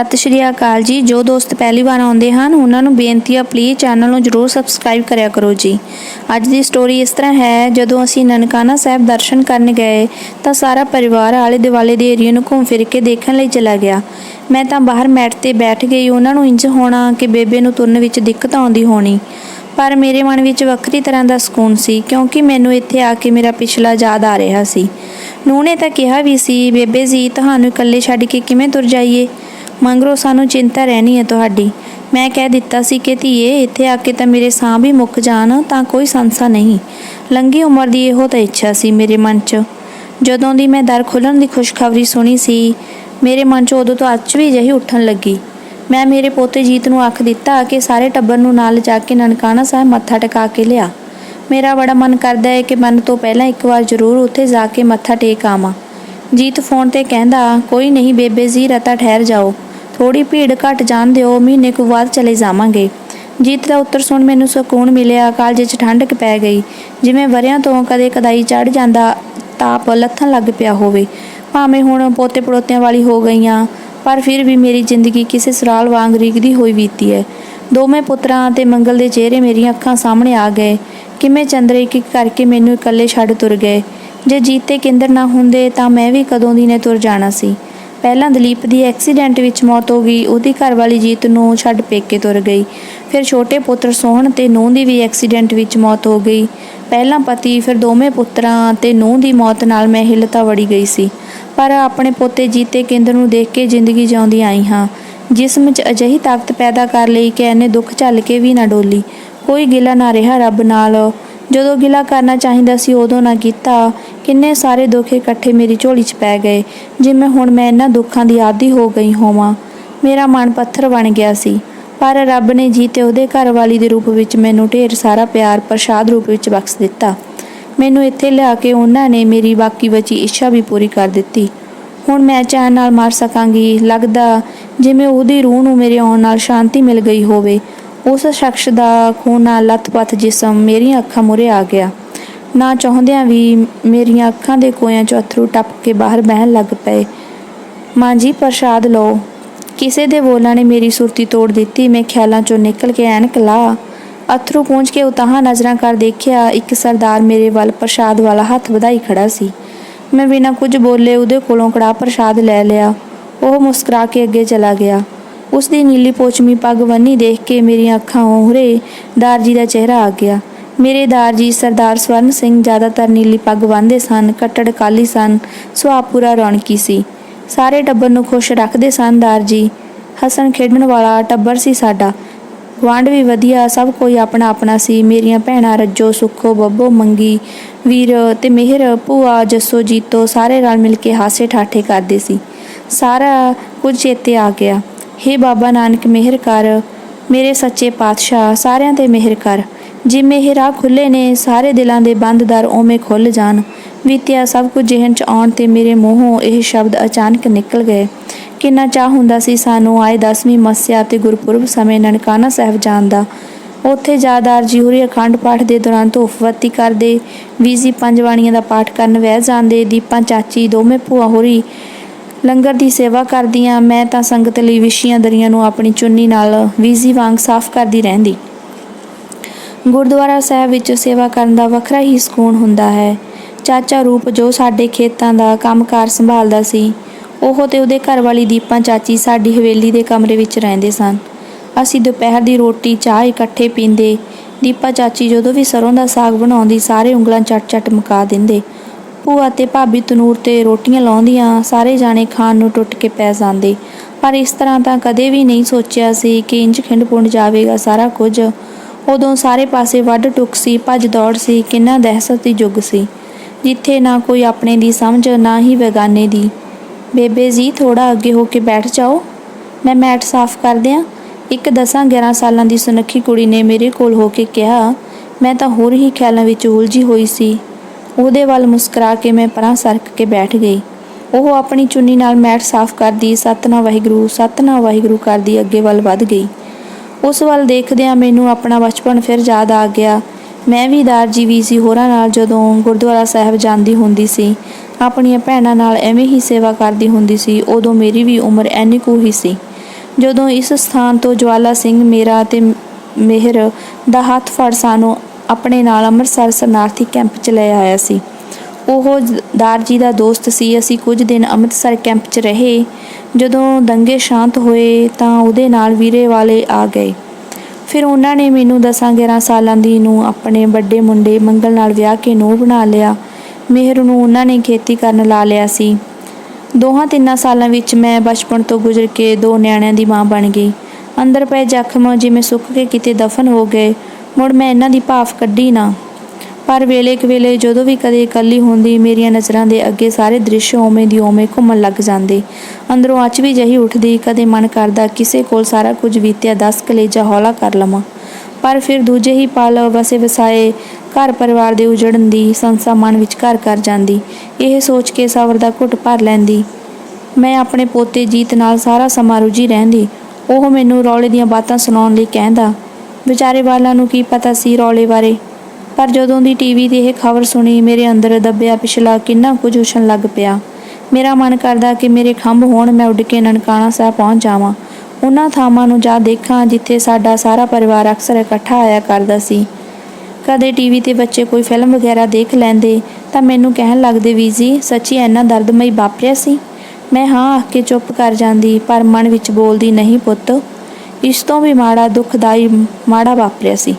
ਸਤਿ ਸ਼੍ਰੀ ਅਕਾਲ ਜੀ। ਜੋ ਦੋਸਤ ਪਹਿਲੀ ਵਾਰ ਆਉਂਦੇ ਹਨ, ਉਹਨਾਂ ਨੂੰ ਬੇਨਤੀ ਹੈ ਪਲੀਜ਼ ਚੈਨਲ ਨੂੰ ਜਰੂਰ ਸਬਸਕ੍ਰਾਈਬ ਕਰਿਆ ਕਰੋ ਜੀ। ਅੱਜ ਦੀ ਸਟੋਰੀ ਇਸ ਤਰ੍ਹਾਂ ਹੈ, ਜਦੋਂ ਅਸੀਂ ਨਨਕਾਣਾ ਸਾਹਿਬ ਦਰਸ਼ਨ ਕਰਨ ਗਏ, ਤਾਂ ਸਾਰਾ ਪਰਿਵਾਰ ਆਲੇ ਦੁਆਲੇ ਦੇ ਏਰੀਆ ਨੂੰ ਘੁੰਮ ਫਿਰ ਕੇ ਦੇਖਣ ਲਈ ਚਲਾ ਗਿਆ। ਮੈਂ ਤਾਂ ਬਾਹਰ ਮੈਟ ਤੇ ਬੈਠ ਗਈ, ਉਹਨਾਂ ਨੂੰ ਇੰਜ ਹੋਣਾ ਕਿ ਬੇਬੇ ਨੂੰ ਤੁਰਨ ਵਿੱਚ ਦਿੱਕਤ ਆਉਂਦੀ ਹੋਣੀ। ਪਰ ਮੇਰੇ ਮਨ ਵਿੱਚ ਵੱਖਰੀ ਤਰ੍ਹਾਂ ਦਾ ਸਕੂਨ ਸੀ, ਕਿਉਂਕਿ ਮੈਨੂੰ ਇੱਥੇ ਆ ਕੇ ਮੇਰਾ ਪਿਛਲਾ ਯਾਦ ਆ ਰਿਹਾ ਸੀ। ਨੂੰਹ ਨੇ ਤਾਂ ਕਿਹਾ ਵੀ ਸੀ, ਬੇਬੇ ਜੀ, ਤੁਹਾਨੂੰ ਇਕੱਲੇ ਛੱਡ ਕੇ ਕਿਵੇਂ ਤੁਰ ਜਾਈਏ? ਮੰਗਰੋ ਸਾਨੂੰ ਚਿੰਤਾ ਰਹਿਣੀ ਹੈ ਤੁਹਾਡੀ। ਮੈਂ ਕਹਿ ਦਿੱਤਾ ਸੀ ਕਿ ਧੀਏ, ਇੱਥੇ ਆ ਕੇ ਤਾਂ ਮੇਰੇ ਸਾਹ ਵੀ ਮੁੱਕ ਜਾਣ, ਤਾਂ ਕੋਈ ਸੰਸਾ ਨਹੀਂ। ਲੰਗੀ ਉਮਰ ਦੀ ਇਹੋ ਤਾਂ ਇੱਛਾ ਸੀ ਮੇਰੇ ਮਨ 'ਚ। ਜਦੋਂ ਦੀ ਮੈਂ ਦਰ ਖੁੱਲਣ ਦੀ ਖੁਸ਼ਖਬਰੀ ਸੁਣੀ ਸੀ, ਮੇਰੇ ਮਨ 'ਚ ਉਦੋਂ ਤੋਂ ਅੱਜ ਵੀ ਜਹੀ ਉੱਠਣ ਲੱਗੀ। ਮੈਂ ਮੇਰੇ ਪੋਤੇ ਜੀਤ ਨੂੰ ਆਖ ਦਿੱਤਾ ਕਿ ਸਾਰੇ ਟੱਬਰ ਨੂੰ ਨਾਲ ਜਾ ਕੇ ਨਨਕਾਣਾ ਸਾਹਿਬ ਮੱਥਾ ਟਿਕਾ ਕੇ ਲਿਆ। ਮੇਰਾ ਬੜਾ ਮਨ ਕਰਦਾ ਹੈ ਕਿ ਮਨ ਤੋਂ ਪਹਿਲਾਂ ਇੱਕ ਵਾਰ ਜ਼ਰੂਰ ਉੱਥੇ ਜਾ ਕੇ ਮੱਥਾ ਟੇਕ ਆਵਾਂ। ਜੀਤ ਫੋਨ ਤੇ ਕਹਿੰਦਾ, ਕੋਈ ਨਹੀਂ ਬੇਬੇ ਜੀ, ਰਤਾ ਠਹਿਰ ਜਾਓ। ਥੋੜੀ ਭੀੜ ਘਟ ਜਾਣ ਦਿਓ, ਮਹੀਨੇ ਕੁ ਬਾਅਦ ਚਲੇ ਜਾਵਾਂਗੇ। ਜੀਤ ਦਾ ਉੱਤਰ ਸੁਣ ਮੈਨੂੰ ਸਕੂਨ ਮਿਲਿਆ, ਕਾਲਜ 'ਚ ਠੰਡਕ ਪੈ ਗਈ। ਜਿਵੇਂ ਵਰਿਆਂ ਤੋਂ ਕਦੇ ਕਦਾਈ ਚੜ ਜਾਂਦਾ, ਤਾਪ ਲੱਥਣ ਲੱਗ ਪਿਆ ਹੋਵੇ। ਭਾਵੇਂ ਹੁਣ ਪੋਤੇ ਪੜੋਤਿਆਂ ਵਾਲੀ ਹੋ ਗਈਆਂ, ਪਰ ਫਿਰ ਵੀ ਮੇਰੀ ਜ਼ਿੰਦਗੀ ਕਿਸੇ ਸਰਾਲ ਵਾਂਗ ਰੀਗਦੀ ਹੋਈ ਬੀਤੀ ਹੈ। ਦੋਵੇਂ ਪੁੱਤਰਾਂ ਤੇ ਮੰਗਲ ਦੇ ਚਿਹਰੇ ਮੇਰੀਆਂ ਅੱਖਾਂ ਸਾਹਮਣੇ ਆ ਗਏ। ਕਿਵੇਂ ਚੰਦਰ ਇੱਕ ਇੱਕ ਕਰਕੇ ਮੈਨੂੰ ਇਕੱਲੇ ਛੱਡ ਤੁਰ ਗਏ। ਜੇ ਜੀਤੇ ਕੇਂਦਰ ਨਾ ਹੁੰਦੇ, ਤਾਂ ਮੈਂ ਵੀ ਕਦੋਂ ਦੀ ਨੇ ਤੁਰ ਜਾਣਾ ਸੀ। ਪਹਿਲਾਂ ਦਲੀਪ ਦੀ ਐਕਸੀਡੈਂਟ ਵਿੱਚ ਮੌਤ ਹੋ ਗਈ, ਉਹਦੀ ਘਰਵਾਲੀ ਜੀਤ ਨੂੰ ਛੱਡ ਪੇਕੇ ਤੁਰ ਗਈ। ਫਿਰ ਛੋਟੇ ਪੁੱਤਰ ਸੋਹਣ ਤੇ ਨੂੰਹ ਦੀ ਵੀ ਐਕਸੀਡੈਂਟ ਵਿੱਚ ਮੌਤ ਹੋ ਗਈ। ਪਹਿਲਾਂ ਪਤੀ, ਫਿਰ ਦੋਵੇਂ ਪੁੱਤਰਾਂ ਤੇ ਨੂੰਹ ਦੀ ਮੌਤ ਨਾਲ ਮੈਂ ਹਿਲਤਾ ਵੜੀ ਗਈ ਸੀ। ਪਰ ਆਪਣੇ ਪੋਤੇ ਜੀਤੇ ਕੇਂਦਰ ਨੂੰ ਦੇਖ ਕੇ ਜ਼ਿੰਦਗੀ ਜਿਉਂਦੀ ਆਈ ਹਾਂ। ਜਿਸਮ 'ਚ ਅਜਿਹੀ ਤਾਕਤ ਪੈਦਾ ਕਰ ਲਈ ਕਿ ਇਹਨੇ ਦੁੱਖ ਝੱਲ ਕੇ ਵੀ ਨਾ ਡੋਲੀ। ਕੋਈ ਗਿਲਾ ਨਾ ਰਿਹਾ ਰੱਬ ਨਾਲ। ਜਦੋਂ ਗਿਲਾ ਕਰਨਾ ਚਾਹੀਦਾ ਸੀ ਉਦੋਂ ਨਾ ਕੀਤਾ। ਕਿੰਨੇ ਸਾਰੇ ਦੁੱਖ ਇਕੱਠੇ ਮੇਰੀ ਝੋਲੀ 'ਚ ਪੈ ਗਏ ਜਿਵੇਂ ਹੁਣ ਮੈਂ ਇਹਨਾਂ ਦੁੱਖਾਂ ਦੀ ਆਦੀ ਹੋ ਗਈ ਹੋਵਾਂ। ਮੇਰਾ ਮਨ ਪੱਥਰ ਬਣ ਗਿਆ ਸੀ, ਪਰ ਰੱਬ ਨੇ ਜੀ ਜੀਤੇ ਉਹਦੇ ਘਰ ਵਾਲੀ ਦੇ ਰੂਪ ਵਿੱਚ ਮੈਨੂੰ ਢੇਰ ਸਾਰਾ ਪਿਆਰ ਪ੍ਰਸ਼ਾਦ ਰੂਪ ਵਿੱਚ ਬਖਸ਼ ਦਿੱਤਾ। ਮੈਨੂੰ ਇੱਥੇ ਲਿਆ ਕੇ ਉਹਨਾਂ ਨੇ ਮੇਰੀ ਬਾਕੀ ਬਚੀ ਇੱਛਾ ਵੀ ਪੂਰੀ ਕਰ ਦਿੱਤੀ। ਹੁਣ ਮੈਂ ਚੈਨ ਨਾਲ ਮਰ ਸਕਾਂਗੀ, ਲੱਗਦਾ ਜਿਵੇਂ ਉਹਦੀ ਰੂਹ ਨੂੰ ਮੇਰੇ ਆਉਣ ਨਾਲ ਸ਼ਾਂਤੀ ਮਿਲ ਗਈ ਹੋਵੇ। ਉਸ ਸ਼ਖਸ ਦਾ ਖੂਨਾ ਲੱਤ-ਪੱਤ ਜਿਸਮ ਮੇਰੀਆਂ ਅੱਖਾਂ ਮੁਰੇ ਆ ਗਿਆ। ਨਾ ਚਾਹੁੰਦਿਆਂ ਵੀ ਮੇਰੀਆਂ ਅੱਖਾਂ ਦੇ ਕੋਇਆਂ ਚੋਂ ਅਥਰੂ ਟੱਪ ਕੇ ਬਾਹਰ ਬਹਿਣ ਲੱਗ ਪਏ। ਮਾਂ ਜੀ, ਪ੍ਰਸ਼ਾਦ ਲਓ। ਕਿਸੇ ਦੇ ਬੋਲਾਂ ਨੇ ਮੇਰੀ ਸੁਰਤੀ ਤੋੜ ਦਿੱਤੀ। ਮੈਂ ਖਿਆਲਾਂ ਚੋਂ ਨਿਕਲ ਕੇ ਐਨਕ ਲਾ। ਅਥਰੂ ਪਹੁੰਚ ਕੇ ਉਤਾਹਾਂ ਨਜ਼ਰਾਂ ਕਰ ਦੇਖਿਆ, ਇੱਕ ਸਰਦਾਰ ਮੇਰੇ ਵੱਲ ਪ੍ਰਸ਼ਾਦ ਵਾਲਾ ਹੱਥ ਵਧਾਈ ਖੜਾ ਸੀ। ਮੈਂ ਬਿਨਾਂ ਕੁਝ ਬੋਲੇ ਉਹਦੇ ਕੋਲੋਂ ਕੜਾ ਪ੍ਰਸ਼ਾਦ ਲੈ ਲਿਆ। ਉਹ ਮੁਸਕਰਾ ਕੇ ਅੱਗੇ ਚਲਾ ਗਿਆ। ਉਸ ਦੀ ਨੀਲੀ ਪੋਚਮੀ ਪੱਗ ਬੰਨੀ ਦੇਖ ਕੇ ਮੇਰੀਆਂ ਅੱਖਾਂ ਉਹਰੇ। ਦਾਰਜੀ ਦਾ ਚਿਹਰਾ ਆ ਗਿਆ। ਮੇਰੇ ਦਾਰਜੀ ਸਰਦਾਰ ਸਵਰਨ ਸਿੰਘ ਜ਼ਿਆਦਾਤਰ ਨੀਲੀ ਪੱਗ ਬੰਨ੍ਹਦੇ ਸਨ, ਕੱਟੜ ਕਾਲੀ ਸਨ ਸੁਭਾਅ ਪੂਰਾ ਰੌਣਕੀ ਸੀ। ਸਾਰੇ ਟੱਬਰ ਨੂੰ ਖੁਸ਼ ਰੱਖਦੇ ਸਨ ਦਾਰਜੀ। ਹਸਣ ਖੇਡਣ ਵਾਲਾ ਟੱਬਰ ਸੀ ਸਾਡਾ। ਵਾਂਡ ਵੀ ਵਧੀਆ, ਸਭ ਕੋਈ ਆਪਣਾ ਆਪਣਾ ਸੀ। ਮੇਰੀਆਂ ਭੈਣਾਂ ਰੱਜੋ, ਸੁੱਖੋ, ਬੱਬੋ, ਮੰਗੀ, ਵੀਰ ਤੇ ਮਿਹਰ, ਭੂਆ, ਜੱਸੋ, ਜੀਤੋ ਸਾਰੇ ਰਲ ਮਿਲ ਕੇ ਹਾਸੇ ਠਾਠੇ ਕਰਦੇ ਸੀ। ਸਾਰਾ ਕੁਝ ਚੇਤੇ ਆ ਗਿਆ। ਹੇ ਬਾਬਾ ਨਾਨਕ, ਮਿਹਰ ਕਰ। ਮੇਰੇ ਸੱਚੇ ਪਾਤਸ਼ਾਹ, ਸਾਰਿਆਂ ਤੇ ਮਿਹਰ ਕਰ। ਜਿਵੇਂ ਇਹ ਰਾਹ ਖੁੱਲੇ ਨੇ, ਸਾਰੇ ਦਿਲਾਂ ਦੇ ਬੰਦ ਦਰ ਓਵੇਂ ਖੁੱਲ ਜਾਣ। ਬੀਤਿਆ ਸਭ ਕੁਝ ਜਿਹਨ ਚ ਆਉਣ ਤੇ ਮੇਰੇ ਮੂੰਹੋਂ ਇਹ ਸ਼ਬਦ ਅਚਾਨਕ ਨਿਕਲ ਗਏ। ਕਿੰਨਾ ਚਾਹ ਹੁੰਦਾ ਸੀ ਸਾਨੂੰ ਆਏ 10ਵੀਂ ਮੱਸਿਆ ਤੇ ਗੁਰਪੁਰਬ ਸਮੇਂ ਨਨਕਾਣਾ ਸਾਹਿਬ ਜਾਣ ਦਾ। ਉੱਥੇ ਜਾਦਾਰ ਜੀ ਹੋਰੀ ਅਖੰਡ ਪਾਠ ਦੇ ਦੌਰਾਨ ਧੂਫਵਤੀ ਕਰਦੇ ਵੀਜ਼ੀ ਪੰਜ ਬਾਣੀਆਂ ਦਾ ਪਾਠ ਕਰਨ ਵਹਿ ਜਾਂਦੇ, ਦੀਪਾਂ ਚਾਚੀ, ਦੋਵੇਂ ਭੂਆ ਹੋਰੀ ਲੰਗਰ ਦੀ ਸੇਵਾ ਕਰਦੀ ਕਰਦੀਆਂ ਮੈਂ ਤਾਂ ਸੰਗਤ ਲਈ ਵਿਸ਼ੀਆਂ ਦਰੀਆਂ ਨੂੰ ਆਪਣੀ ਚੁੰਨੀ ਨਾਲ ਵੀਜ਼ੀ ਵਾਂਗ ਸਾਫ਼ ਕਰਦੀ ਰਹਿੰਦੀ। ਗੁਰਦੁਆਰਾ ਸਾਹਿਬ ਵਿੱਚ ਸੇਵਾ ਕਰਨ ਦਾ ਵੱਖਰਾ ਹੀ ਸਕੂਨ ਹੁੰਦਾ ਹੈ। ਚਾਚਾ ਰੂਪ ਜੋ ਸਾਡੇ ਖੇਤਾਂ ਦਾ ਕੰਮਕਾਰ ਸੰਭਾਲਦਾ ਸੀ, ਉਹ ਤੇ ਉਹਦੇ ਘਰ ਵਾਲੀ ਦੀਪਾਂ ਚਾਚੀ ਸਾਡੀ ਹਵੇਲੀ ਦੇ ਕਮਰੇ ਵਿੱਚ ਰਹਿੰਦੇ ਸਨ। ਅਸੀਂ ਦੁਪਹਿਰ ਦੀ ਰੋਟੀ, ਚਾਹ ਇਕੱਠੇ ਪੀਂਦੇ, ਦੀਪਾ ਚਾਚੀ ਜਦੋਂ ਵੀ ਸਰੋਂ ਦਾ ਸਾਗ ਬਣਾਉਂਦੀ, ਸਾਰੇ ਉਂਗਲਾਂ ਚੱਟ-ਚੱਟ ਮੁਕਾ ਦਿੰਦੇ। ਭੂਆ ਤੇ ਭਾਬੀ ਤਨੂਰ ਤੇ ਰੋਟੀਆਂ ਲਾਉਂਦੀਆਂ, ਸਾਰੇ ਜਾਣੇ ਖਾਣ ਨੂੰ ਟੁੱਟ ਕੇ ਪੈ ਜਾਂਦੇ। ਪਰ ਇਸ ਤਰ੍ਹਾਂ ਤਾਂ ਕਦੇ ਵੀ ਨਹੀਂ ਸੋਚਿਆ ਸੀ ਕਿ ਇੰਜ ਖਿੰਡ ਪੁੰਡ ਜਾਵੇਗਾ ਸਾਰਾ ਕੁਝ। ਉਦੋਂ ਸਾਰੇ ਪਾਸੇ ਵੱਡ ਟੁੱਕ ਸੀ, ਭੱਜ ਦੌੜ ਸੀ, ਕਿੰਨਾ ਦਹਿਸ਼ਤ ਦੀ ਯੁੱਗ ਸੀ। ਜਿੱਥੇ ਨਾ ਕੋਈ ਆਪਣੇ ਦੀ ਸਮਝ, ਨਾ ਹੀ ਬੇਗਾਨੇ ਦੀ। ਬੇਬੇ ਜੀ ਥੋੜਾ ਅੱਗੇ ਹੋ ਕੇ ਬੈਠ ਜਾਓ। ਮੈਂ ਮੈਟ ਸਾਫ਼ ਕਰ ਦਿਆਂ। ਇੱਕ 10-11 ਸਾਲਾਂ ਦੀ ਸੁਨੱਖੀ ਕੁੜੀ ਨੇ ਮੇਰੇ ਕੋਲ ਹੋ ਕੇ ਕਿਹਾ, ਮੈਂ ਤਾਂ ਹੋਰ ਹੀ ਖਿਆਲਾਂ ਵਿੱਚ ਉਲਝੀ ਹੋਈ ਸੀ। ਉਹਦੇ ਵੱਲ ਮੁਸਕਰਾ ਕੇ ਮੈਂ ਪਰਾਂ ਸਰਕ ਕੇ ਬੈਠ ਗਈ। ਉਹ ਆਪਣੀ ਚੁੰਨੀ ਨਾਲ ਮੈਟ ਸਾਫ਼ ਕਰਦੀ ਸਤਨਾ ਵਾਹਿਗੁਰੂ ਸਤਨਾ ਵਾਹਿਗੁਰੂ ਕਰਦੀ ਅੱਗੇ ਵੱਲ ਵੱਧ ਗਈ। ਉਸ ਵੱਲ ਦੇਖਦਿਆਂ ਮੈਨੂੰ ਆਪਣਾ ਬਚਪਨ ਫਿਰ ਯਾਦ ਆ ਗਿਆ। ਮੈਂ ਵੀ ਦਾਰਜੀ ਵੀ ਸੀ ਹੋਰਾਂ ਨਾਲ ਜਦੋਂ ਗੁਰਦੁਆਰਾ ਸਾਹਿਬ ਜਾਂਦੀ ਹੁੰਦੀ ਸੀ। ਆਪਣੀਆਂ ਭੈਣਾਂ ਨਾਲ ਐਵੇਂ ਹੀ ਸੇਵਾ ਕਰਦੀ ਹੁੰਦੀ ਸੀ, ਉਦੋਂ ਮੇਰੀ ਵੀ ਉਮਰ ਐਨੀ ਕੁ ਹੀ ਸੀ। ਜਦੋਂ ਇਸ ਸਥਾਨ ਤੋਂ ਜਵਾਲਾ ਸਿੰਘ ਮੇਰਾ ਤੇ ਮਿਹਰ ਦਾ ਹੱਥ ਫੜ ਸਾਨੂੰ ਆਪਣੇ ਨਾਲ ਅੰਮ੍ਰਿਤਸਰ ਸਰਨਾਰਥੀ ਕੈਂਪ 'ਚ ਲੈ ਆਇਆ ਸੀ। ਉਹ ਦਾਰ ਜੀ ਦਾ ਦੋਸਤ ਸੀ। ਅਸੀਂ ਕੁਝ ਦਿਨ ਅੰਮ੍ਰਿਤਸਰ ਕੈਂਪ 'ਚ ਰਹੇ। ਜਦੋਂ ਦੰਗੇ ਸ਼ਾਂਤ ਹੋਏ ਤਾਂ ਉਹਦੇ ਨਾਲ ਵੀਰੇ ਵਾਲੇ ਆ ਗਏ। ਫਿਰ ਉਹਨਾਂ ਨੇ ਮੈਨੂੰ 10-11 ਸਾਲਾਂ ਦੀ ਨੂੰ ਆਪਣੇ ਵੱਡੇ ਮੁੰਡੇ ਮੰਗਲ ਨਾਲ ਵਿਆਹ ਕੇ ਨੂੰਹ ਬਣਾ ਲਿਆ। ਮਿਹਰ ਨੂੰ ਉਹਨਾਂ ਨੇ ਖੇਤੀ ਕਰਨ ਲਾ ਲਿਆ ਸੀ। ਦੋਹਾਂ ਤਿੰਨਾਂ ਸਾਲਾਂ ਵਿੱਚ ਮੈਂ ਬਚਪਨ ਤੋਂ ਗੁਜ਼ਰ ਕੇ ਦੋ ਨਿਆਣਿਆਂ ਦੀ ਮਾਂ ਬਣ ਗਈ। ਅੰਦਰ ਪਏ ਜ਼ਖਮ ਜਿਵੇਂ ਸੁੱਕ ਕੇ ਕਿਤੇ ਦਫਨ ਹੋ ਗਏ। ਮੁੜ ਮੈਂ ਇਹਨਾਂ ਦੀ ਭਾਫ ਕੱਢੀ ਨਾ। ਪਰ ਵੇਲੇ ਕੁ ਵੇਲੇ ਜਦੋਂ ਵੀ ਕਦੇ ਇਕੱਲੀ ਹੁੰਦੀ, ਮੇਰੀਆਂ ਨਜ਼ਰਾਂ ਦੇ ਅੱਗੇ ਸਾਰੇ ਦ੍ਰਿਸ਼ ਓਵੇਂ ਦੀ ਓਵੇਂ ਘੁੰਮਣ ਲੱਗ ਜਾਂਦੇ। ਅੰਦਰੋਂ ਅੱਚ ਵੀ ਜਹੀ ਉੱਠਦੀ, ਕਦੇ ਮਨ ਕਰਦਾ ਕਿਸੇ ਕੋਲ ਸਾਰਾ ਕੁਝ ਬੀਤਿਆ, ਦਸ ਕਲੇਜਾ ਹੌਲਾ ਕਰ ਲਵਾਂ। ਪਰ ਫਿਰ ਦੂਜੇ ਹੀ ਪਲ ਵਸੇ ਵਸਾਏ, ਘਰ ਪਰਿਵਾਰ ਦੇ ਉਜੜਨ ਦੀ, ਸੰਸਾ ਮਨ ਵਿੱਚ ਘਰ ਕਰ ਜਾਂਦੀ। ਇਹ ਸੋਚ ਕੇ ਸਬਰ ਦਾ ਘੁੱਟ ਭਰ ਲੈਂਦੀ। ਮੈਂ ਆਪਣੇ ਪੋਤੇ ਜੀਤ ਨਾਲ ਸਾਰਾ ਸਮਾਂ ਰੁਝੀ ਰਹਿੰਦੀ। ਉਹ ਮੈਨੂੰ ਰੌਲੇ ਦੀਆਂ ਬਾਤਾਂ ਸੁਣਾਉਣ ਲਈ ਕਹਿੰਦਾ ਵਿਚਾਰੇ ਵਾਲਾਂ ਨੂੰ ਕੀ ਪਤਾ ਸੀ ਰੌਲੇ ਬਾਰੇ। ਪਰ ਜਦੋਂ ਦੀ ਟੀਵੀ ਤੇ ਇਹ ਖਬਰ ਸੁਣੀ, ਮੇਰੇ ਅੰਦਰ ਦੱਬਿਆ ਪਿਛਲਾ ਕਿੰਨਾ ਕੁਝ ਉਛਣ ਲੱਗ ਪਿਆ। ਮੇਰਾ ਮਨ ਕਰਦਾ ਕਿ ਮੇਰੇ ਖੰਭ ਹੋਣ ਮੈਂ ਉੱਡ ਕੇ ਨਨਕਾਣਾ ਸਾਹਿਬ ਪਹੁੰਚ ਜਾਵਾਂ। ਉਹਨਾਂ ਥਾਵਾਂ ਨੂੰ ਜਾ ਦੇਖਾਂ ਜਿੱਥੇ ਸਾਡਾ ਸਾਰਾ ਪਰਿਵਾਰ ਅਕਸਰ ਇਕੱਠਾ ਆਇਆ ਕਰਦਾ ਸੀ। ਕਦੇ ਟੀਵੀ ਤੇ ਬੱਚੇ ਕੋਈ ਫਿਲਮ ਵਗੈਰਾ ਦੇਖ ਲੈਂਦੇ, ਤਾਂ ਮੈਨੂੰ ਕਹਿਣ ਲੱਗਦੇ ਵੀ ਜੀ, ਸੱਚੀ ਇੰਨਾ ਦਰਦਮਈ ਵਾਪਰਿਆ ਸੀ? ਮੈਂ ਹਾਂ ਆਖ ਕੇ ਚੁੱਪ ਕਰ ਜਾਂਦੀ, ਪਰ ਮਨ ਵਿੱਚ ਬੋਲਦੀ, ਨਹੀਂ ਪੁੱਤ ਇਸ ਤੋਂ ਵੀ ਮਾੜਾ ਦੁਖਦਾਈ ਮਾੜਾ ਵਾਪਰਿਆ ਸੀ।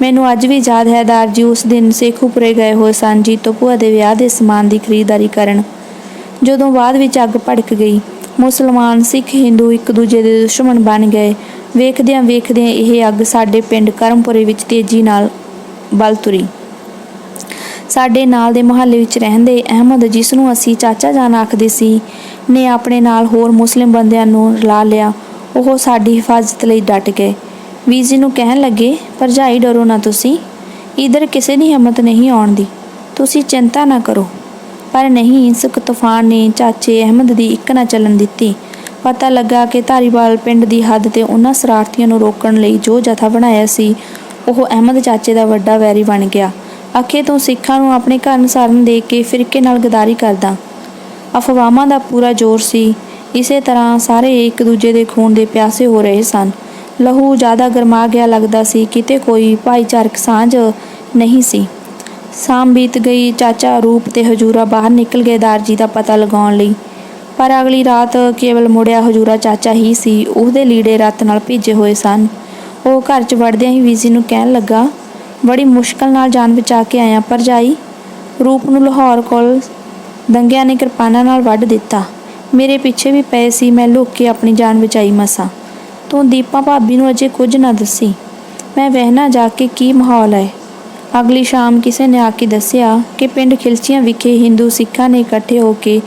ਮੈਨੂੰ ਅੱਜ ਵੀ ਯਾਦ ਹੈ ਦਾਰ ਜੀ, ਉਸ ਦਿਨ ਸੇਖੂਪੁਰੇ ਗਏ ਹੋਏ ਸਨ, ਜੀ ਤੋਂ ਭੂਆ ਦੇ ਵਿਆਹ ਦੇ ਸਮਾਨ ਦੀ ਖਰੀਦਦਾਰੀ ਕਰਨ। ਜਦੋਂ ਬਾਅਦ ਵਿੱਚ ਅੱਗ ਭੜਕ ਗਈ, ਮੁਸਲਮਾਨ, ਸਿੱਖ, ਹਿੰਦੂ ਇੱਕ ਦੂਜੇ ਦੇ ਦੁਸ਼ਮਣ ਬਣ ਗਏ। ਵੇਖਦਿਆਂ ਵੇਖਦਿਆਂ ਇਹ ਅੱਗ ਸਾਡੇ ਪਿੰਡ ਕਰਮਪੁਰੇ ਵਿੱਚ ਤੇਜ਼ੀ ਨਾਲ ਬਲ ਤੁਰੀ। ਸਾਡੇ ਨਾਲ ਦੇ ਮੁਹੱਲੇ ਵਿੱਚ ਰਹਿੰਦੇ ਅਹਿਮਦ ਜਿਸ ਨੂੰ ਅਸੀਂ ਚਾਚਾ ਜਾਨ ਆਖਦੇ ਸੀ, ਨੇ ਆਪਣੇ ਨਾਲ ਹੋਰ ਮੁਸਲਿਮ ਬੰਦਿਆਂ ਨੂੰ ਰਲਾ ਲਿਆ। ਉਹ ਸਾਡੀ ਹਿਫਾਜ਼ਤ ਲਈ ਡਟ ਗਏ। ਵੀਰ ਜੀ ਨੂੰ ਕਹਿਣ ਲੱਗੇ, ਭਰਜਾਈ, ਡਰੋ ਨਾ ਤੁਸੀਂ। ਇਧਰ ਕਿਸੇ ਦੀ ਹਿੰਮਤ ਨਹੀਂ ਆਉਣ ਦੀ। ਤੁਸੀਂ ਚਿੰਤਾ ਨਾ ਕਰੋ। ਪਰ ਨਹੀਂ ਇਸ ਤੂਫਾਨ ਨੇ ਚਾਚੇ ਅਹਿਮਦ ਦੀ ਇੱਕ ਨਾ ਚੱਲਣ ਦਿੱਤੀ। ਪਤਾ ਲੱਗਾ ਕਿ ਧਾਰੀਵਾਲ ਪਿੰਡ ਦੀ ਹੱਦ ਤੇ ਉਹਨਾਂ ਸਰਾਰਤੀਆਂ ਨੂੰ ਰੋਕਣ ਲਈ ਜੋ ਜਥਾ ਬਣਾਇਆ ਸੀ, ਉਹ ਅਹਿਮਦ ਚਾਚੇ ਦਾ ਵੱਡਾ ਵੈਰੀ ਬਣ ਗਿਆ। ਆਖੇ, ਤੋਂ ਸਿੱਖਾਂ ਨੂੰ ਆਪਣੇ ਘਰ ਨਸਾਰਨ ਦੇ ਕੇ ਫਿਰਕੇ ਨਾਲ ਗਦਾਰੀ ਕਰਦਾ। ਅਫਵਾਹਾਂ ਦਾ ਪੂਰਾ ਜ਼ੋਰ ਸੀ। ਇਸੇ ਤਰ੍ਹਾਂ ਸਾਰੇ ਇੱਕ ਦੂਜੇ ਦੇ ਖੂਨ ਦੇ ਪਿਆਸੇ ਹੋ ਰਹੇ ਸਨ। ਲਹੂ ਜ਼ਿਆਦਾ ਗਰਮਾ ਗਿਆ ਲੱਗਦਾ ਸੀ, ਕਿਤੇ ਕੋਈ ਭਾਈਚਾਰਕ ਸਾਂਝ ਨਹੀਂ ਸੀ। ਸ਼ਾਮ ਬੀਤ ਗਈ, ਚਾਚਾ ਰੂਪ ਤੇ ਹਜੂਰਾ ਬਾਹਰ ਨਿਕਲ ਗਏ ਦਾਰਜੀ ਦਾ ਪਤਾ ਲਗਾਉਣ ਲਈ। ਪਰ ਅਗਲੀ ਰਾਤ ਕੇਵਲ ਮੁੜਿਆ ਹਜੂਰਾ ਚਾਚਾ ਹੀ ਸੀ, ਉਹਦੇ ਲੀੜੇ ਰੱਤ ਨਾਲ ਭੇਜੇ ਹੋਏ ਸਨ। ਉਹ ਘਰ 'ਚ ਵੜਦਿਆਂ ਹੀ ਵੀਜ਼ੀ ਨੂੰ ਕਹਿਣ ਲੱਗਾ, ਬੜੀ ਮੁਸ਼ਕਲ ਨਾਲ ਜਾਨ ਬਚਾ ਕੇ ਆਇਆ, ਭਰਜਾਈ। ਰੂਪ ਨੂੰ ਲਾਹੌਰ ਕੋਲ ਦੰਗਿਆਂ ਨੇ ਕਿਰਪਾਨਾਂ ਨਾਲ ਵੱਢ ਦਿੱਤਾ। ਮੇਰੇ ਪਿੱਛੇ ਵੀ ਪਏ ਸੀ, ਮੈਂ ਲੁੱਕ ਕੇ ਆਪਣੀ ਜਾਨ ਬਚਾਈ ਮਸਾਂ। ਤੂੰ ਦੀਪਾ ਭਾਬੀ ਨੂੰ ਅਜੇ ਕੁਝ ਨਾ ਦੱਸੀ। ਮੈਂ ਵਹਿਣਾ ਜਾ ਕੇ ਕੀ ਮਾਹੌਲ ਹੈ? ਅਗਲੀ ਸ਼ਾਮ ਕਿਸੇ ਨੇ ਆ ਕੇ ਦੱਸਿਆ ਕਿ ਪਿੰਡ ਖਿਲਚੀਆਂ ਵਿਖੇ ਹਿੰਦੂ ਸਿੱਖਾਂ ਨੇ ਇਕੱਠੇ ਹੋ ਕੇ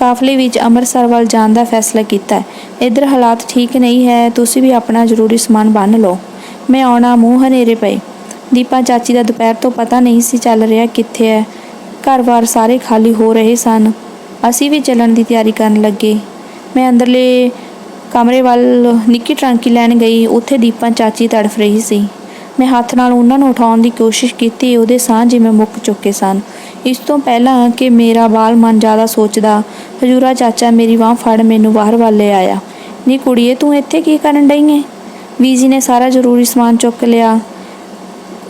ਕਾਫਲੇ ਵਿੱਚ ਅੰਮ੍ਰਿਤਸਰ ਵੱਲ ਜਾਣ ਦਾ ਫੈਸਲਾ ਕੀਤਾ ਹੈ। ਇੱਧਰ ਹਾਲਾਤ ਠੀਕ ਨਹੀਂ ਹੈ, ਤੁਸੀਂ ਵੀ ਆਪਣਾ ਜ਼ਰੂਰੀ ਸਮਾਨ ਬੰਨ ਲਓ। ਮੈਂ ਆਉਣਾ, ਮੂੰਹ ਹਨੇਰੇ ਪਏ। ਦੀਪਾ ਚਾਚੀ ਦਾ ਦੁਪਹਿਰ ਤੋਂ ਪਤਾ ਨਹੀਂ ਸੀ ਚੱਲ ਰਿਹਾ ਕਿੱਥੇ ਹੈ। ਘਰ-ਬਾਰ ਸਾਰੇ ਖਾਲੀ ਹੋ ਰਹੇ ਸਨ। ਅਸੀਂ ਵੀ ਚੱਲਣ ਦੀ ਤਿਆਰੀ ਕਰਨ ਲੱਗੇ। ਮੈਂ ਅੰਦਰਲੇ ਕਮਰੇ ਵੱਲ ਨਿੱਕੀ ਟਰਾਂਕੀ ਲੈਣ ਗਈ, ਉੱਥੇ ਦੀਪਾਂ ਚਾਚੀ ਤੜਫ ਰਹੀ ਸੀ। ਮੈਂ ਹੱਥ ਨਾਲ ਉਹਨਾਂ ਨੂੰ ਉਠਾਉਣ ਦੀ ਕੋਸ਼ਿਸ਼ ਕੀਤੀ, ਉਹਦੇ ਸਾਹ ਜਿਵੇਂ ਮੁੱਕ ਚੁੱਕੇ ਸਨ। ਇਸ ਤੋਂ ਪਹਿਲਾਂ ਕਿ ਮੇਰਾ ਬਾਲ ਮਨ ਜ਼ਿਆਦਾ ਸੋਚਦਾ, ਹਜੂਰਾ ਚਾਚਾ, ਮੇਰੀ ਬਾਹ ਫੜ, ਮੈਨੂੰ ਬਾਹਰ ਵੱਲ ਲੈ ਆਇਆ। ਨੀ ਕੁੜੀਏ, ਤੂੰ ਇੱਥੇ ਕੀ ਕਰਨ ਡਈ ਏ? ਵੀਜੀ ਨੇ ਸਾਰਾ ਜ਼ਰੂਰੀ ਸਮਾਨ ਚੁੱਕ ਲਿਆ।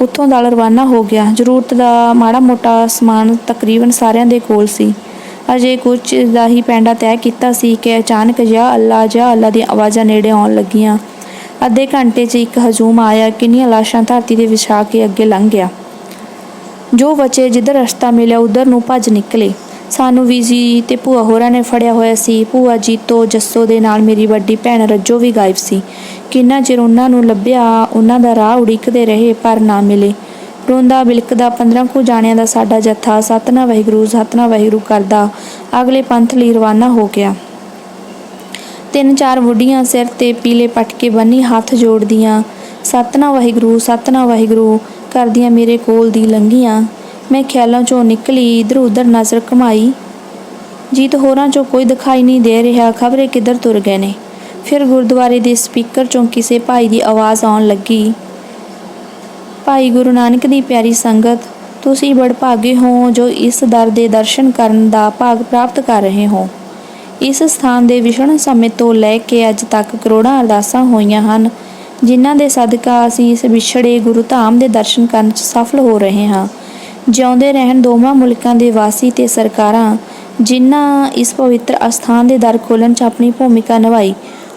ਉੱਥੋਂ ਦਾ ਰਵਾਨਾ ਹੋ ਗਿਆ। ਜ਼ਰੂਰਤ ਦਾ ਮਾੜਾ ਮੋਟਾ ਸਮਾਨ ਤਕਰੀਬਨ ਸਾਰਿਆਂ ਦੇ ਕੋਲ ਸੀ। ਅਜੇ ਕੁਝ ਦਾ ਹੀ ਪੈਂਡਾ ਤੈਅ ਕੀਤਾ ਸੀ ਕਿ ਅਚਾਨਕ ਜਾ ਅੱਲਾ ਜਾਂ ਅੱਲਾ ਦੀਆਂ ਆਵਾਜ਼ਾਂ ਨੇੜੇ ਆਉਣ ਲੱਗੀਆਂ। ਅੱਧੇ ਘੰਟੇ 'ਚ ਇੱਕ ਹਜੂਮ ਆਇਆ, ਕਿੰਨੀਆਂ ਲਾਸ਼ਾਂ ਧਰਤੀ ਦੇ ਵਿਛਾ ਕੇ ਅੱਗੇ ਲੰਘ ਗਿਆ। ਜੋ ਬਚੇ ਜਿੱਧਰ ਰਸਤਾ ਮਿਲਿਆ, ਉਧਰ ਨੂੰ ਭੱਜ ਨਿਕਲੇ। ਸਾਨੂੰ ਵੀ ਜੀ ਤੇ ਭੂਆ ਹੋਰਾਂ ਨੇ ਫੜਿਆ ਹੋਇਆ ਸੀ। ਭੂਆ ਜੀਤੋ ਜੱਸੋ ਦੇ ਨਾਲ ਮੇਰੀ ਵੱਡੀ ਭੈਣ ਰੱਜੋ ਵੀ ਗਾਇਬ ਸੀ। ਕਿੰਨਾ ਚਿਰ ਉਹਨਾਂ ਨੂੰ ਲੱਭਿਆ, ਉਹਨਾਂ ਦਾ ਰਾਹ ਉਡੀਕਦੇ ਰਹੇ, ਪਰ ਨਾ ਮਿਲੇ। ਰੋਂਦਾ ਬਿਲਕਦਾ 15 ਕੁ ਜਾਣਿਆਂ ਦਾ ਸਾਡਾ ਜੱਥਾ ਸਤਨਾ ਵਾਹਿਗੁਰੂ ਸਤਨਾ ਵਾਹਿਗੁਰੂ ਕਰਦਾ। ਅਗਲੇ ਪੰਥ ਲਈ ਰਵਾਨਾ ਹੋ ਗਿਆ। ਤਿੰਨ ਚਾਰ ਬੁੱਢੀਆਂ ਸਿਰ ਤੇ ਪੀਲੇ ਪਟਕੇ ਬੰਨੀ ਹੱਥ ਜੋੜਦੀਆਂ ਸਤਨਾ ਵਾਹਿਗੁਰੂ ਸਤਨਾ ਵਾਹਿਗੁਰੂ ਕਰਦੀਆਂ ਮੇਰੇ ਕੋਲ ਦੀ ਲੰਘੀਆਂ। ਮੈਂ ਖਿਆਲਾਂ ਚੋਂ ਨਿਕਲੀ ਇਧਰ ਉਧਰ ਨਜ਼ਰ ਘਮਾਈ। ਜੀਤ ਹੋਰਾਂ ਚੋਂ ਕੋਈ ਦਿਖਾਈ ਨਹੀਂ ਦੇ ਰਿਹਾ, ਖਬਰੇ ਕਿੱਧਰ ਤੁਰ ਗਏ ਨੇ? ਫਿਰ ਗੁਰਦੁਆਰੇ ਦੇ ਸਪੀਕਰ ਚੋਂ ਕਿਸੇ ਭਾਈ ਦੀ ਆਵਾਜ਼ ਆਉਣ ਲੱਗੀ। ਭਾਈ ਗੁਰੂ ਨਾਨਕ ਦੀ ਪਿਆਰੀ ਸੰਗਤ, ਤੁਸੀਂ ਬੜਭਾਗੇ ਹੋ ਜੋ ਇਸ ਦਰ ਦੇ ਦਰਸ਼ਨ ਕਰਨ ਦਾ ਭਾਗ ਪ੍ਰਾਪਤ ਕਰ ਰਹੇ ਹੋ। ਇਸ ਸਥਾਨ ਦੇ ਵਿਛੜਨ ਸਮੇਂ ਤੋਂ ਲੈ ਕੇ ਅੱਜ ਤੱਕ ਕਰੋੜਾਂ ਅਰਦਾਸਾਂ ਹੋਈਆਂ ਹਨ, ਜਿਨ੍ਹਾਂ ਦੇ ਸਦਕਾ ਅਸੀਂ ਇਸ ਵਿਛੜੇ ਗੁਰੂ ਧਾਮ ਦੇ ਦਰਸ਼ਨ ਕਰਨ 'ਚ ਸਫਲ ਹੋ ਰਹੇ ਹਾਂ। ਜਿਉਂਦੇ ਰਹਿਣ ਦੋਵਾਂ ਮੁਲਕਾਂ ਦੇ ਵਾਸੀ ਤੇ ਸਰਕਾਰਾਂ, ਜਿਨ੍ਹਾਂ ਇਸ ਪਵਿੱਤਰ ਅਸਥਾਨ ਦੇ ਦਰ ਖੋਲ੍ਹਣ 'ਚ ਆਪਣੀ ਭੂਮਿਕਾ ਨਿਭਾਈ,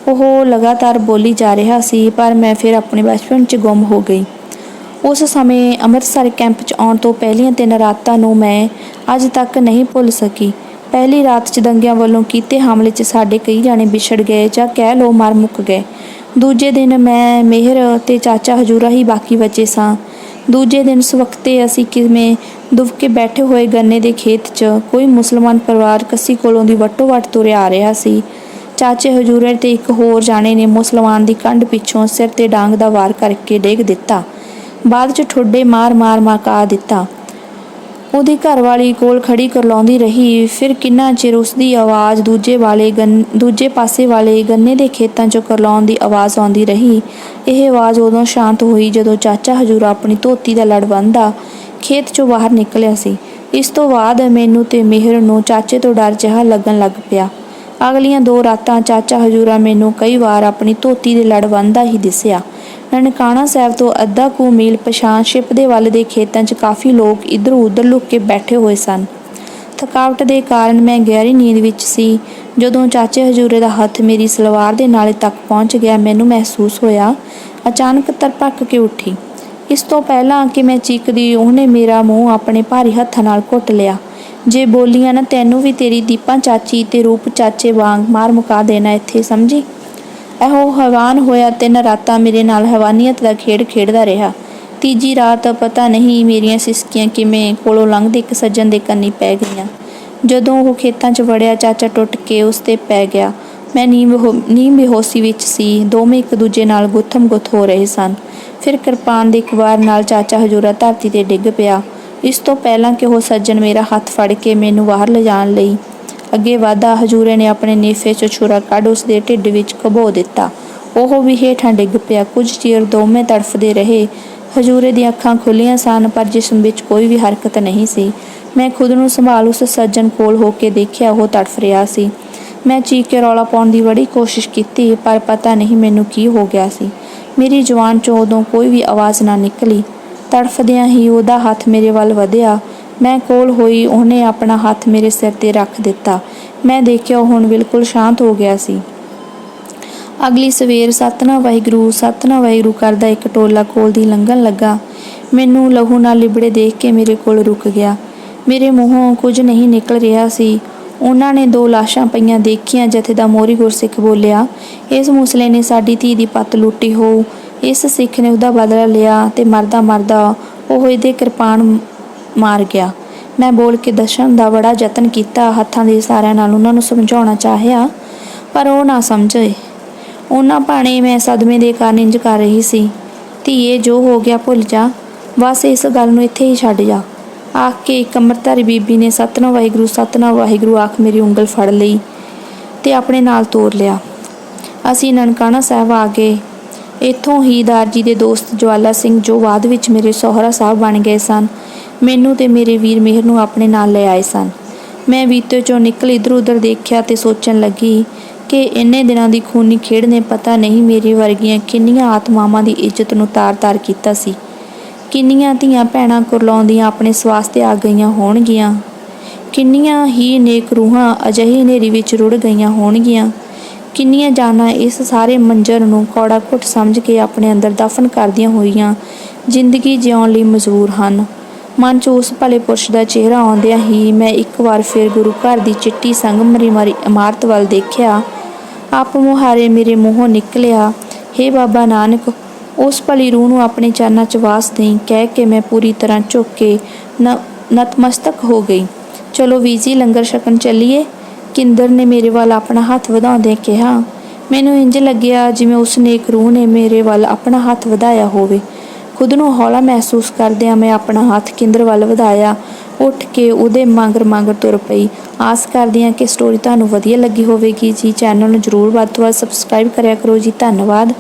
ਉਹ ਲਗਾਤਾਰ ਬੋਲੀ ਜਾ ਰਿਹਾ ਸੀ, ਪਰ ਮੈਂ ਫਿਰ ਆਪਣੇ ਬਚਪਨ 'ਚ ਗੁੰਮ ਹੋ ਗਈ। ਉਸ ਸਮੇਂ ਅੰਮ੍ਰਿਤਸਰ ਕੈਂਪ 'ਚ ਆਉਣ ਤੋਂ ਪਹਿਲੀਆਂ ਤਿੰਨ ਰਾਤਾਂ ਨੂੰ ਮੈਂ ਅੱਜ ਤੱਕ ਨਹੀਂ ਭੁੱਲ ਸਕੀ। ਪਹਿਲੀ ਰਾਤ 'ਚ ਦੰਗਿਆਂ ਵੱਲੋਂ ਕੀਤੇ ਹਮਲੇ 'ਚ ਸਾਡੇ ਕਈ ਜਾਣੇ ਵਿਛੜ ਗਏ ਜਾਂ ਕਹਿ ਲੋ ਮਰ ਮੁੱਕ ਗਏ। ਦੂਜੇ ਦਿਨ ਮੈਂ, ਮਿਹਰ ਤੇ ਚਾਚਾ ਹਜੂਰਾ ਹੀ ਬਾਕੀ ਬਚੇ ਸਾਂ। ਦੂਜੇ ਦਿਨ ਸਵਖਤੇ ਅਸੀਂ ਕਿਵੇਂ ਦੁਬਕੇ ਬੈਠੇ ਹੋਏ ਗੰਨੇ ਦੇ ਖੇਤ 'ਚ ਕੋਈ ਮੁਸਲਮਾਨ ਪਰਿਵਾਰ ਕੱਸੀ ਕੋਲੋਂ ਦੀ ਵੱਟੋ ਵੱਟ ਤੁਰਿਆ ਆ ਰਿਹਾ ਸੀ। ਚਾਚੇ ਹਜੂਰੇ ਤੇ ਇੱਕ ਹੋਰ ਜਾਣੇ ਨੇ ਮੁਸਲਮਾਨ ਦੀ ਕੰਢ ਪਿੱਛੋਂ ਸਿਰ ਤੇ ਡਾਂਗ ਦਾ ਵਾਰ ਕਰਕੇ ਡੇਗ ਦਿੱਤਾ। ਬਾਅਦ 'ਚ ਠੋਡੇ ਮਾਰ-ਮਾਰ ਮਕਾ ਦਿੱਤਾ। ਉਹਦੀ ਘਰਵਾਲੀ ਕੋਲ ਖੜੀ ਕਰਲਾਉਂਦੀ ਰਹੀ। ਫਿਰ ਕਿੰਨਾ ਚਿਰ ਉਸਦੀ ਆਵਾਜ਼ ਦੂਜੇ ਵਾਲੇ ਗੰਨ ਦੂਜੇ ਪਾਸੇ ਵਾਲੇ ਗੰਨੇ ਦੇ ਖੇਤਾਂ 'ਚੋਂ ਕਰਲਾਉਣ ਦੀ ਆਵਾਜ਼ ਆਉਂਦੀ ਰਹੀ। ਇਹ ਆਵਾਜ਼ ਉਦੋਂ ਸ਼ਾਂਤ ਹੋਈ ਜਦੋਂ ਚਾਚਾ ਹਜ਼ੂਰ ਆਪਣੀ ਧੋਤੀ ਦਾ ਲੜ ਬੰਨ੍ਹਦਾ ਖੇਤ 'ਚੋਂ ਬਾਹਰ ਨਿਕਲਿਆ ਸੀ। ਇਸ ਤੋਂ ਬਾਅਦ ਮੈਨੂੰ ਤੇ ਮਿਹਰ ਨੂੰ ਚਾਚੇ ਤੋਂ ਡਰ ਜਿਹਾ ਲੱਗਣ ਲੱਗ ਪਿਆ। ਅਗਲੀਆਂ ਦੋ ਰਾਤਾਂ ਚਾਚਾ ਹਜੂਰਾ ਮੈਨੂੰ ਕਈ ਵਾਰ ਆਪਣੀ ਧੋਤੀ ਦੇ ਲੜ ਬੰਨ੍ਹਦਾ ਹੀ ਦਿਸਿਆ। ਨਨਕਾਣਾ ਸਾਹਿਬ ਤੋਂ ਅੱਧਾ ਕੁ ਮੀਲ ਪਛਾਣ ਸ਼ਿਪ ਦੇ ਵੱਲ ਦੇ ਖੇਤਾਂ 'ਚ ਕਾਫੀ ਲੋਕ ਇੱਧਰ ਉੱਧਰ ਲੁੱਕ ਕੇ ਬੈਠੇ ਹੋਏ ਸਨ। ਥਕਾਵਟ ਦੇ ਕਾਰਨ ਮੈਂ ਗਹਿਰੀ ਨੀਂਦ ਵਿੱਚ ਸੀ। ਜਦੋਂ ਚਾਚੇ ਹਜੂਰੇ ਦਾ ਹੱਥ ਮੇਰੀ ਸਲਵਾਰ ਦੇ ਨਾਲੇ ਤੱਕ ਪਹੁੰਚ ਗਿਆ, ਮੈਨੂੰ ਮਹਿਸੂਸ ਹੋਇਆ, ਅਚਾਨਕ ਤਰਪੱਕ ਕੇ ਉੱਠੀ। ਇਸ ਤੋਂ ਪਹਿਲਾਂ ਕਿ ਮੈਂ ਚੀਕਦੀ, ਉਹਨੇ ਮੇਰਾ ਮੂੰਹ ਆਪਣੇ ਭਾਰੀ ਹੱਥਾਂ ਨਾਲ ਘੁੱਟ ਲਿਆ। ਜੇ ਬੋਲੀਆਂ ਨਾ, ਤੈਨੂੰ ਵੀ ਤੇਰੀ ਦੀਪਾਂ ਚਾਚੀ ਤੇ ਰੂਪ ਚਾਚੇ ਵਾਂਗ ਮਾਰ ਮੁਕਾ ਦੇਣਾ ਇੱਥੇ, ਸਮਝੀ? ਇਹੋ ਹੈਵਾਨ ਹੋਇਆ ਤਿੰਨ ਰਾਤਾਂ ਮੇਰੇ ਨਾਲ ਹੈਵਾਨੀਅਤ ਦਾ ਖੇਡ ਖੇਡਦਾ ਰਿਹਾ। ਤੀਜੀ ਰਾਤ ਪਤਾ ਨਹੀਂ ਮੇਰੀਆਂ ਸਿਸਕੀਆਂ ਕਿਵੇਂ ਕੋਲੋਂ ਲੰਘਦੇ ਇੱਕ ਸੱਜਣ ਦੇ ਕੰਨੀ ਪੈ ਗਈਆਂ। ਜਦੋਂ ਉਹ ਖੇਤਾਂ 'ਚ ਵੜਿਆ, ਚਾਚਾ ਟੁੱਟ ਕੇ ਉਸ ਤੇ ਪੈ ਗਿਆ। ਮੈਂ ਨੀਂਦ ਹੋ- ਨੀਂਦ ਬੇਹੋਸ਼ੀ ਵਿੱਚ ਸੀ। ਦੋਵੇਂ ਇੱਕ ਦੂਜੇ ਨਾਲ ਗੁੱਥਮ ਗੁੱਥ ਹੋ ਰਹੇ ਸਨ। ਫਿਰ ਕਿਰਪਾਨ ਦੇ ਇੱਕ ਵਾਰ ਨਾਲ ਚਾਚਾ ਹਜੂਰਾ ਧਰਤੀ ਤੇ ਡਿੱਗ ਪਿਆ। ਇਸ ਤੋਂ ਪਹਿਲਾਂ ਕਿ ਉਹ ਸੱਜਣ ਮੇਰਾ ਹੱਥ ਫੜ ਕੇ ਮੈਨੂੰ ਬਾਹਰ ਲਿਜਾਣ ਲਈ ਅੱਗੇ ਵਾਧਾ, ਹਜੂਰੇ ਨੇ ਆਪਣੇ ਨੇਫੇ 'ਚ ਛੁਰਾ ਕੱਢ ਉਸ ਦੇ ਢਿੱਡ ਵਿੱਚ ਘਬੋ ਦਿੱਤਾ। ਉਹ ਵੀ ਹੇਠਾਂ ਡਿੱਗ ਪਿਆ। ਕੁਝ ਚਿਰ ਦੋਵੇਂ ਤੜਫਦੇ ਰਹੇ। ਹਜੂਰੇ ਦੀਆਂ ਅੱਖਾਂ ਖੁੱਲੀਆਂ ਸਨ, ਪਰ ਜਿਸਮ ਵਿੱਚ ਕੋਈ ਵੀ ਹਰਕਤ ਨਹੀਂ ਸੀ। ਮੈਂ ਖੁਦ ਨੂੰ ਸੰਭਾਲ ਉਸ ਸੱਜਣ ਕੋਲ ਹੋ ਕੇ ਦੇਖਿਆ, ਉਹ ਤੜਫ ਰਿਹਾ ਸੀ। ਮੈਂ ਚੀਕ ਕੇ ਰੌਲਾ ਪਾਉਣ ਦੀ ਬੜੀ ਕੋਸ਼ਿਸ਼ ਕੀਤੀ, ਪਰ ਪਤਾ ਨਹੀਂ ਮੈਨੂੰ ਕੀ ਹੋ ਗਿਆ ਸੀ। ਮੇਰੀ ਜਵਾਨ ਚੋਂ ਉਦੋਂ ਕੋਈ ਵੀ ਆਵਾਜ਼ ਨਾ ਨਿਕਲੀ। ਤੜਫਦਿਆਂ ਹੀ ਉਹਦਾ ਹੱਥ ਮੇਰੇ ਵੱਲ ਵਧਿਆ। ਮੈਂ ਕੋਲ ਹੋਈ, ਉਹਨੇ ਆਪਣਾ ਹੱਥ ਮੇਰੇ ਸਿਰ ਤੇ ਰੱਖ ਦਿੱਤਾ। ਮੈਂ ਦੇਖਿਆ ਉਹ ਹੁਣ ਬਿਲਕੁਲ ਸ਼ਾਂਤ ਹੋ ਗਿਆ ਸੀ। ਅਗਲੀ ਸਵੇਰ ਸਤਨਾ ਵਾਹਿਗੁਰੂ ਸਤਨਾ ਵਾਹਿਗੁਰੂ ਕਰਦਾ ਇੱਕ ਟੋਲਾ ਕੋਲ ਦੀ ਲੰਘਣ ਲੱਗਾ। ਮੈਨੂੰ ਲਹੂ ਨਾਲ ਲਿਬੜੇ ਦੇਖ ਕੇ ਮੇਰੇ ਕੋਲ ਰੁਕ ਗਿਆ। ਮੇਰੇ ਮੂੰਹੋਂ ਕੁਝ ਨਹੀਂ ਨਿਕਲ ਰਿਹਾ ਸੀ। ਉਹਨਾਂ ਨੇ ਦੋ ਲਾਸ਼ਾਂ ਪਈਆਂ ਦੇਖੀਆਂ, ਜਥੇ ਦਾ ਮੋਰੀ ਗੁਰਸਿੱਖ ਬੋਲਿਆ, ਇਸ ਮੁਸਲੇ ਨੇ ਸਾਡੀ ਧੀ ਦੀ ਪੱਤ ਲੁੱਟੀ ਹੋ ਇਸ ਸਿੱਖ ਨੇ ਉਹਦਾ ਬਦਲਾ ਲਿਆ ਤੇ ਮਰਦਾ ਮਰਦਾ ਉਹ ਇਹਦੇ ਕਿਰਪਾਨ ਮਾਰ ਗਿਆ। ਮੈਂ ਬੋਲ ਕੇ ਦੱਸਣ ਦਾ ਬੜਾ ਯਤਨ ਕੀਤਾ, ਹੱਥਾਂ ਦੇ ਇਸ਼ਾਰਿਆਂ ਨਾਲ ਉਹਨਾਂ ਨੂੰ ਸਮਝਾਉਣਾ ਚਾਹਿਆ, ਪਰ ਉਹ ਨਾ ਸਮਝੇ। ਉਹਨਾਂ ਭਾਣੇ ਮੈਂ ਸਦਮੇ ਦੇ ਕਾਰਨ ਇੰਜ ਕਰ ਰਹੀ ਸੀ, ਧੀਏ, ਜੋ ਹੋ ਗਿਆ ਭੁੱਲ ਜਾ। ਬਸ ਇਸ ਗੱਲ ਨੂੰ ਇੱਥੇ ਹੀ ਛੱਡ ਜਾ। ਆਖ ਕੇ ਇੱਕ ਅੰਮ੍ਰਿਤਧਾਰੀ ਬੀਬੀ ਨੇ ਸਤਨਾਮ ਵਾਹਿਗੁਰੂ ਸਤਨਾਮ ਵਾਹਿਗੁਰੂ, ਆਖ ਮੇਰੀ ਉਂਗਲ ਫੜ ਲਈ ਤੇ ਆਪਣੇ ਨਾਲ ਤੋਰ ਲਿਆ। ਅਸੀਂ ਨਨਕਾਣਾ ਸਾਹਿਬ ਆ ਗਏ। ਇੱਥੋਂ ਹੀ ਦਾਰਜੀ ਦੇ ਦੋਸਤ ਜਵਾਲਾ ਸਿੰਘ ਜੋ ਬਾਅਦ ਵਿੱਚ ਮੇਰੇ ਸਹੁਰਾ ਸਾਹਿਬ ਬਣ ਗਏ ਸਨ। ਮੈਨੂੰ ਤੇ ਮੇਰੇ ਵੀਰ ਮਿਹਰ ਨੂੰ ਆਪਣੇ ਨਾਲ ਲੈ ਆਏ ਸਨ। ਮੈਂ ਵੀਤੇ ਚੋਂ ਨਿਕਲ ਇਧਰ ਉਧਰ ਦੇਖਿਆ ਤੇ ਸੋਚਣ ਲੱਗੀ ਕਿ ਇੰਨੇ ਦਿਨਾਂ ਦੀ ਖੂਨੀ ਖੇਡ ਨੇ ਪਤਾ ਨਹੀਂ ਮੇਰੇ ਵਰਗੀਆਂ ਕਿੰਨੀਆਂ ਆਤਮਾਵਾਂ ਦੀ ਇੱਜ਼ਤ ਨੂੰ ਤਾਰ-ਤਾਰ ਕੀਤਾ ਸੀ। ਕਿੰਨੀਆਂ ਧੀਆਂ ਭੈਣਾਂ ਕੁਰਲਾਉਂਦੀਆਂ ਆਪਣੇ ਸਵਾਸਤੇ ਆ ਗਈਆਂ ਹੋਣਗੀਆਂ। ਕਿੰਨੀਆਂ ਹੀ ਨੇਕ ਰੂਹਾਂ ਅਜਿਹੀ ਹਨੇਰੀ ਵਿੱਚ ਰੁੜ ਗਈਆਂ ਹੋਣਗੀਆਂ। ਕਿੰਨੀਆਂ ਜਾਨਾਂ ਇਸ ਸਾਰੇ ਮੰਜ਼ਰ ਨੂੰ ਕੌੜਾ ਘੁੱਟ ਸਮਝ ਕੇ ਆਪਣੇ ਅੰਦਰ ਦਫਨ ਕਰਦੀਆਂ ਹੋਈਆਂ ਜ਼ਿੰਦਗੀ ਜਿਉਣ ਲਈ ਮਜਬੂਰ ਹਨ। ਮਨ 'ਚ ਉਸ ਭਲੇ ਪੁਰਸ਼ ਦਾ ਚਿਹਰਾ ਆਉਂਦਿਆਂ ਹੀ ਮੈਂ ਇੱਕ ਵਾਰ ਫਿਰ ਗੁਰੂ ਘਰ ਦੀ ਚਿੱਟੀ ਸੰਗਮਰੀ ਮਾਰੀ ਇਮਾਰਤ ਵੱਲ ਦੇਖਿਆ। ਆਪ ਮੁਹਾਰੇ ਮੇਰੇ ਮੂੰਹੋਂ ਨਿਕਲਿਆ। ਹੇ ਬਾਬਾ ਨਾਨਕ, ਉਸ ਭਲੀ ਰੂਹ ਨੂੰ ਆਪਣੇ ਚਰਨਾਂ 'ਚ ਵਾਸ ਦੇਈ, ਕਹਿ ਕੇ ਮੈਂ ਪੂਰੀ ਤਰ੍ਹਾਂ ਝੁੱਕ ਕੇ ਨ- ਨਤਮਸਤਕ ਹੋ ਗਈ। ਚਲੋ ਵੀਜੀ ਲੰਗਰ ਛਕਣ ਚੱਲੀਏ? ਕਿੰਦਰ ਨੇ ਮੇਰੇ ਵੱਲ ਆਪਣਾ ਹੱਥ ਵਧਾਉਂਦਿਆਂ ਕਿਹਾ, ਮੈਨੂੰ ਇੰਜ ਲੱਗਿਆ ਜਿਵੇਂ ਉਸ ਨੇਕ ਰੂਹ ਨੇ ਮੇਰੇ ਵੱਲ ਆਪਣਾ ਹੱਥ ਵਧਾਇਆ ਹੋਵੇ। ਖੁਦ ਨੂੰ ਹੌਲਾ ਮਹਿਸੂਸ ਕਰਦਿਆਂ ਮੈਂ ਆਪਣਾ ਹੱਥ ਕਿੰਦਰ ਵੱਲ ਵਧਾਇਆ। ਉੱਠ ਕੇ ਉਹਦੇ ਮੰਗਰ ਮੰਗਰ ਤੁਰ ਪਈ। ਆਸ ਕਰਦੀ ਹਾਂ ਕਿ ਸਟੋਰੀ ਤੁਹਾਨੂੰ ਵਧੀਆ ਲੱਗੀ ਹੋਵੇਗੀ। ਜੀ ਚੈਨਲ ਨੂੰ ਜਰੂਰ ਵੱਧ ਤੋਂ ਵੱਧ ਸਬਸਕ੍ਰਾਈਬ ਕਰਿਆ ਕਰੋ ਜੀ। ਧੰਨਵਾਦ।